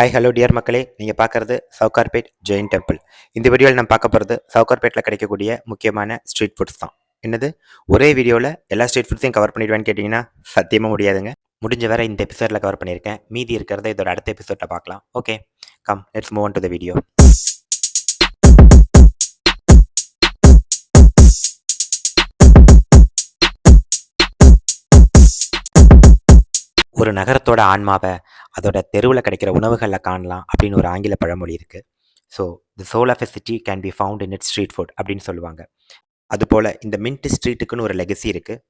Hi hello dear மக்களே. நீங்கள் பார்க்குறது சவுகார்பேட் ஜெயின் டெம்பிள் இந்த வீடியோவில் நம்ம பார்க்க போகிறது சவுகார்பேட்டில் கிடைக்கக்கூடிய முக்கியமான ஸ்ட்ரீட் ஃபுட்ஸ் தான். என்னது? ஒரே வீடியோவில் எல்லா ஸ்ட்ரீட் ஃபுட்ஸையும் கவர் பண்ணிடுவேன்னு கேட்டிங்கன்னா சத்தியமாக முடியாதுங்க. முடிஞ்ச வரை இந்த எபிசோடில் கவர் பண்ணியிருக்கேன். மீதி இருக்கிறத இதோட அடுத்த எபிசோடில் பார்க்கலாம். Okay come let's move on to the video ஒரு நகரத்தோட ஆன்மாவை அதோட தெருவில் கிடைக்கிற உணவுகளில் காணலாம் அப்படின்னு ஒரு ஆங்கில பழமொழி இருக்குது so the soul of a city can be found in it street food அப்படின்னு சொல்லுவாங்க. அதுபோல் இந்த மின்ட் ஸ்ட்ரீட்டுக்குன்னு ஒரு லெகசி இருக்குது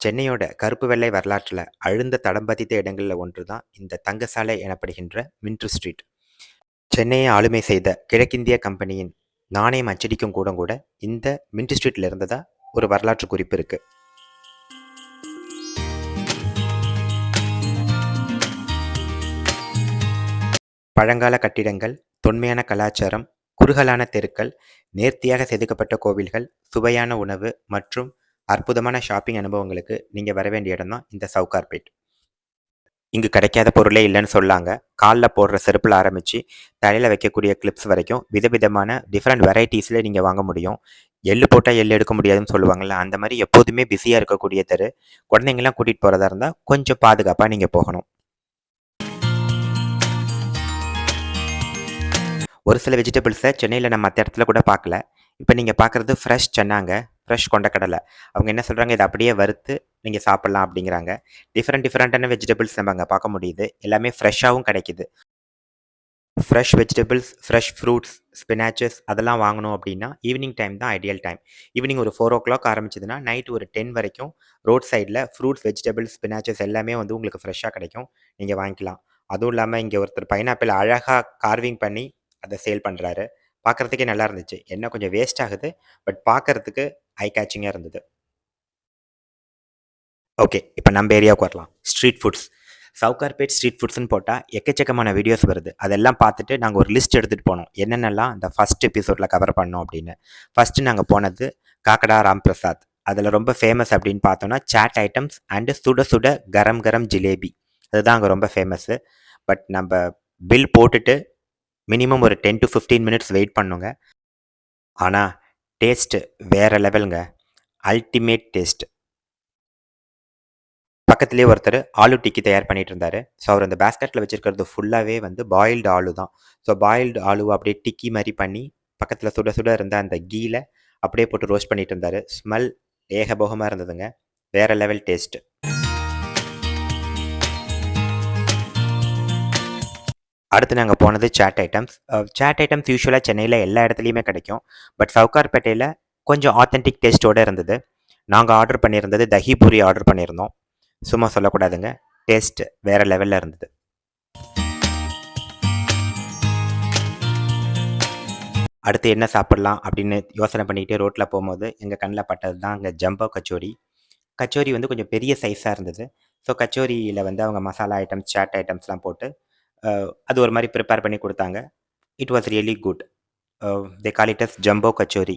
சென்னையோட கருப்பு வெள்ளை வரலாற்றில் அழுந்த தடம் பதித்த இடங்களில் ஒன்று தான் இந்த தங்கசாலை எனப்படுகின்ற மின்ட் ஸ்ட்ரீட் சென்னையை ஆளுமை செய்த கிழக்கிந்திய கம்பெனியின் நாணயம் அச்சடிக்கும் கூட கூட இந்த மின்ட் ஸ்ட்ரீட்டில் இருந்ததா ஒரு வரலாற்று குறிப்பு இருக்குது பழங்கால கட்டிடங்கள் தொன்மையான கலாச்சாரம் குறுகலான தெருக்கள் நேர்த்தியாக செதுக்கப்பட்ட கோவில்கள் சுவையான உணவு மற்றும் அற்புதமான ஷாப்பிங் அனுபவங்களுக்கு நீங்கள் வர வேண்டிய இடம் தான் இந்த சவுகார்பேட் இங்கு கிடைக்காத பொருளே இல்லைன்னு சொல்லாங்க. காலில் போடுற செருப்பில் ஆரம்பித்து தலையில் வைக்கக்கூடிய கிளிப்ஸ் வரைக்கும் விதவிதமான டிஃப்ரெண்ட் வெரைட்டிஸில் நீங்கள் வாங்க முடியும். எள்ளு போட்டால் எள்ளு எடுக்க முடியாதுன்னு சொல்லுவாங்கள்ல அந்த மாதிரி எப்போதுமே பிஸியாக இருக்கக்கூடிய தெரு. குழந்தைங்களாம் கூட்டிகிட்டு போகிறதா இருந்தால் கொஞ்சம் பாதுகாப்பாக நீங்கள் போகணும். ஒரு சில வெஜிடபிள்ஸை சென்னையில் நம்ம மற்ற இடத்துல கூட பார்க்கல. இப்போ நீங்கள் பார்க்குறது ஃப்ரெஷ் சென்னாங்க ஃப்ரெஷ் கொண்டக்கடலை. அவங்க என்ன சொல்கிறாங்க இதை அப்படியே வறுத்து நீங்கள் சாப்பிட்லாம் அப்படிங்கிறாங்க. டிஃப்ரெண்ட் டிஃப்ரெண்ட்டான வெஜிடபிள்ஸ் நம்ம அங்கே பார்க்க முடியுது. எல்லாமே ஃப்ரெஷ்ஷாகவும் கிடைக்கிது. Fresh vegetables fresh fruits spinaches அதெல்லாம் வாங்கணும் அப்படின்னா ஈவினிங் டைம் தான் ஐடியல் டைம் ஈவினிங் ஒரு ஃபோர் ஓ கிளாக் ஆரம்பிச்சதுன்னா நைட் ஒரு டென் வரைக்கும் ரோட் சைடில் ஃப்ரூட்ஸ் வெஜிடபிள்ஸ் ஸ்பினாச்சஸ் எல்லாமே வந்து உங்களுக்கு ஃப்ரெஷ்ஷாக கிடைக்கும். நீங்கள் வாங்கிக்கலாம். அதுவும் இல்லாமல் இங்கே ஒருத்தர் பைனாப்பிள் அழகாக கார்விங் பண்ணி அதை சேல் பண்ணுறாரு பார்க்குறதுக்கே நல்லா இருந்துச்சு. என்ன கொஞ்சம் வேஸ்ட் ஆகுது பட் பார்க்குறதுக்கு ஐ கேச்சிங்காக இருந்தது. ஓகே இப்போ நம்ம ஏரியாவுக்கு வரலாம். ஸ்ட்ரீட் ஃபுட்ஸ் சவுகார்பேட் ஸ்ட்ரீட் ஃபுட்ஸ்னு போட்டால் எக்கச்சக்கமான வீடியோஸ் வருது. அதெல்லாம் பார்த்துட்டு நாங்கள் ஒரு லிஸ்ட் எடுத்துகிட்டு போனோம். என்னென்னலாம் அந்த ஃபஸ்ட் எபிசோடில் கவர் பண்ணோம் அப்படின்னு. ஃபஸ்ட்டு நாங்கள் போனது காக்கடா ராம் பிரசாத். அதில் ரொம்ப ஃபேமஸ் அப்படின்னு பார்த்தோன்னா சாட் ஐட்டம்ஸ் அண்டு சுட சுட கரம் கரம் ஜிலேபி. அதுதான் அங்கே ரொம்ப ஃபேமஸ்ஸு பட் நம்ம பில் போட்டுட்டு மினிமம் ஒரு ten to fifteen minutes wait பண்ணுங்க. ஆனால் டேஸ்ட்டு வேறு லெவலுங்க. அல்டிமேட் டேஸ்ட் பக்கத்துலேயே ஒருத்தர் ஆலு டிக்கி தயார் பண்ணிட்டு இருந்தார் ஸோ அவர் அந்த பேஸ்கெட்டில் வச்சுருக்கிறது ஃபுல்லாகவே வந்து பாயில்டு ஆலு தான். ஸோ பாயில்டு ஆலுவை அப்படியே டிக்கி மாதிரி பண்ணி பக்கத்தில் சுட சுட இருந்த அந்த கீல அப்படியே போட்டு ரோஸ்ட் பண்ணிட்டு இருந்தார் ஸ்மெல் ஏகபோகமாக இருந்ததுங்க. வேறு லெவல் டேஸ்ட்டு அடுத்து நாங்கள் போனது சாட் ஐட்டம்ஸ் சாட் ஐட்டம்ஸ் யூஸ்வலாக சென்னையில் எல்லா இடத்துலையுமே கிடைக்கும். பட் சவுகார்பேட்டையில் கொஞ்சம் ஆத்தென்டிக் டேஸ்ட்டோடு இருந்தது. நாங்கள் ஆர்டர் பண்ணியிருந்தது தஹி பூரி ஆர்டர் பண்ணியிருந்தோம். சும்மா சொல்லக்கூடாதுங்க. டேஸ்ட் வேறு லெவலில் இருந்தது. அடுத்து என்ன சாப்பிட்லாம் அப்படின்னு யோசனை பண்ணிகிட்டே ரோட்டில் போகும்போது எங்கள் கண்ணில் பட்டது தான் அங்கே ஜம்போ கச்சோரி. கச்சோரி வந்து கொஞ்சம் பெரிய சைஸாக இருந்தது. ஸோ கச்சோரியில் வந்து அவங்க மசாலா ஐட்டம்ஸ் சாட் ஐட்டம்ஸ்லாம் போட்டு அது ஒரு மாதிரி ப்ரிப்பேர் பண்ணி கொடுத்தாங்க. It was really good they call it as jumbo kachori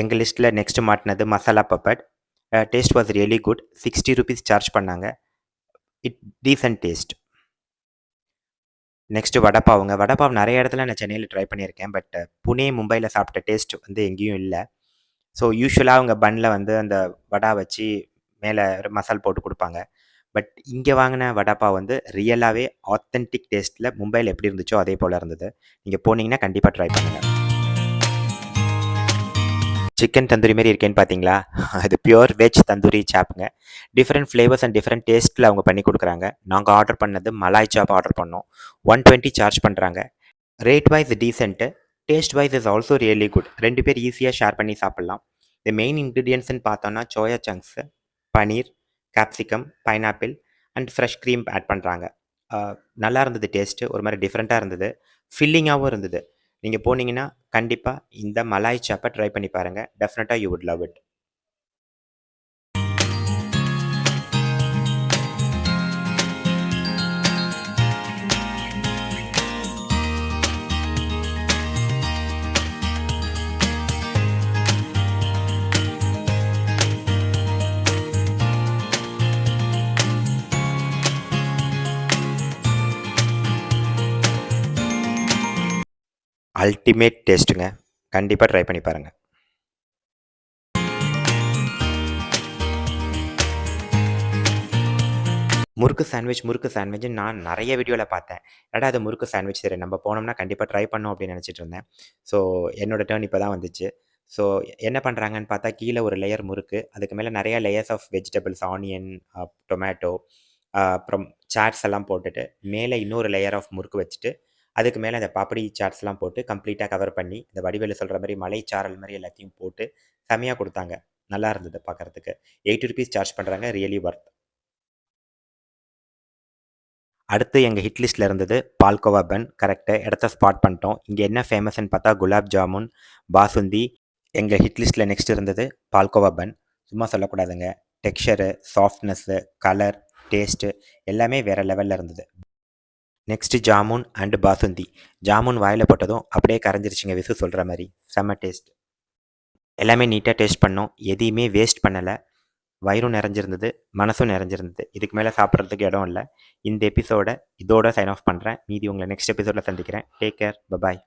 எங்கள் லிஸ்ட்டில் next மாட்டினது masala papad taste was really good sixty rupees charge பண்ணாங்க. இட் டீசன்ட் டேஸ்ட் நெக்ஸ்ட்டு வடப்பாவுங்க. வடப்பாவ் நிறைய இடத்துல நான் சென்னையில் ட்ரை பண்ணியிருக்கேன். பட் புனே மும்பையில் சாப்பிட்ட டேஸ்ட் வந்து எங்கேயும் இல்லை. ஸோ யூஸ்வலாக அவங்க பன்னில் வந்து அந்த வடா வச்சு மேலே மசால் போட்டு கொடுப்பாங்க. பட் இங்கே வாங்கின வடாப்பாவ் வந்து ரியலாகவே ஆத்தென்டிக் டேஸ்ட்டில் மும்பையில் எப்படி இருந்துச்சோ அதே போல் இருந்தது. நீங்கள் போனீங்கன்னா கண்டிப்பாக ட்ரை பண்ணுங்கள் சிக்கன் தந்தூரி மாரி இருக்கேன்னு பார்த்தீங்களா அது பியூர் வெஜ் தந்தூரி சாப்புங்க டிஃப்ரெண்ட் ஃப்ளேவர்ஸ் அண்ட் டிஃப்ரெண்ட் டேஸ்ட்டில் அவங்க பண்ணி கொடுக்குறாங்க. நாங்கள் ஆர்டர் பண்ணது மலாய் சாப் ஆர்டர் பண்ணோம். ஒன் டுவெண்ட்டி சார்ஜ் பண்ணுறாங்க rate wise decent taste wise is also really good ரெண்டு பேர் ஈஸியாக ஷேர் பண்ணி சாப்பிட்லாம். இந்த மெயின் இன்க்ரீடியன்ட்ஸ்னு பார்த்தோன்னா soya chunks paneer capsicum pineapple and fresh cream add பண்ணுறாங்க நல்லா இருந்தது டேஸ்ட்டு ஒரு மாதிரி டிஃப்ரெண்ட்டாக இருந்தது. ஃபில்லிங்காகவும் இருந்தது. நீங்கள் போனீங்கன்னா கண்டிப்பாக இந்த மலாய் சாப்பை ட்ரை பண்ணி பாருங்கள் டெஃபினட்டாக you would love it ultimate டேஸ்ட்டுங்க கண்டிப்பாக ட்ரை பண்ணி பாருங்கள் முறுக்கு சாண்ட்விச் முறுக்கு சாண்ட்விச் நான் நிறைய வீடியோவில் பார்த்தேன். ஏடா அது முறுக்கு சாண்ட்விச் சரி நம்ம போனோம்னா கண்டிப்பாக ட்ரை பண்ணோம் அப்படின்னு நினச்சிட்டு இருந்தேன். ஸோ என்னோட டேர்ன் இப்போ தான் வந்துச்சு. ஸோ என்ன பண்ணுறாங்கன்னு பார்த்தா கீழே ஒரு லேயர் முறுக்கு. அதுக்கு மேலே நிறைய layers of vegetables onion tomato அப்புறம் சாட்ஸ் எல்லாம் போட்டுட்டு மேலே இன்னொரு லேயர் ஆஃப் முறுக்கு வச்சுட்டு அதுக்கு மேலே அந்த பாப்படி சாட்ஸ்லாம் போட்டு கம்ப்ளீட்டாக கவர் பண்ணி இந்த வடிவேலு சொல்கிற மாதிரி மலைச்சாரல் மாதிரி எல்லாத்தையும் போட்டு செமையாக கொடுத்தாங்க. நல்லா இருந்தது பார்க்குறதுக்கு எயிட்டி ருபீஸ் சார்ஜ் பண்ணுறாங்க ரியலி ஒர்த் அடுத்து எங்கள் ஹிட் லிஸ்ட்டில் இருந்தது பால்கோவா பன் கரெக்டு இடத்த ஸ்பாட் பண்ணிட்டோம். இங்கே என்ன ஃபேமஸ்ன்னு பார்த்தா குலாப் ஜாமுன் பாசுந்தி. எங்கள் ஹிட் லிஸ்ட்டில் நெக்ஸ்ட் இருந்தது பால்கோவா பன் சும்மா சொல்லக்கூடாதுங்க. டெக்ஸ்சரு சாஃப்ட்னஸ்ஸு கலர் டேஸ்ட்டு எல்லாமே வேறு லெவலில் இருந்தது. நெக்ஸ்ட்டு ஜாமுன் அண்டு பாசுந்தி ஜாமுன் வாயில் போட்டதும் அப்படியே கரைஞ்சிருச்சுங்க விசு சொல்கிற மாதிரி. செம்ம டேஸ்ட் எல்லாமே நீட்டாக டேஸ்ட் பண்ணோம். எதையுமே வேஸ்ட் பண்ணலை. வயிறும் நிறைஞ்சிருந்தது மனசும் நிறைஞ்சிருந்தது. இதுக்கு மேலே சாப்பிட்றதுக்கு இடம் இல்லை. இந்த எபிசோட இதோட சைன் ஆஃப் பண்ணுறேன் மீதி உங்களை நெக்ஸ்ட் எபிசோடில் சந்திக்கிறேன். Take care bye bye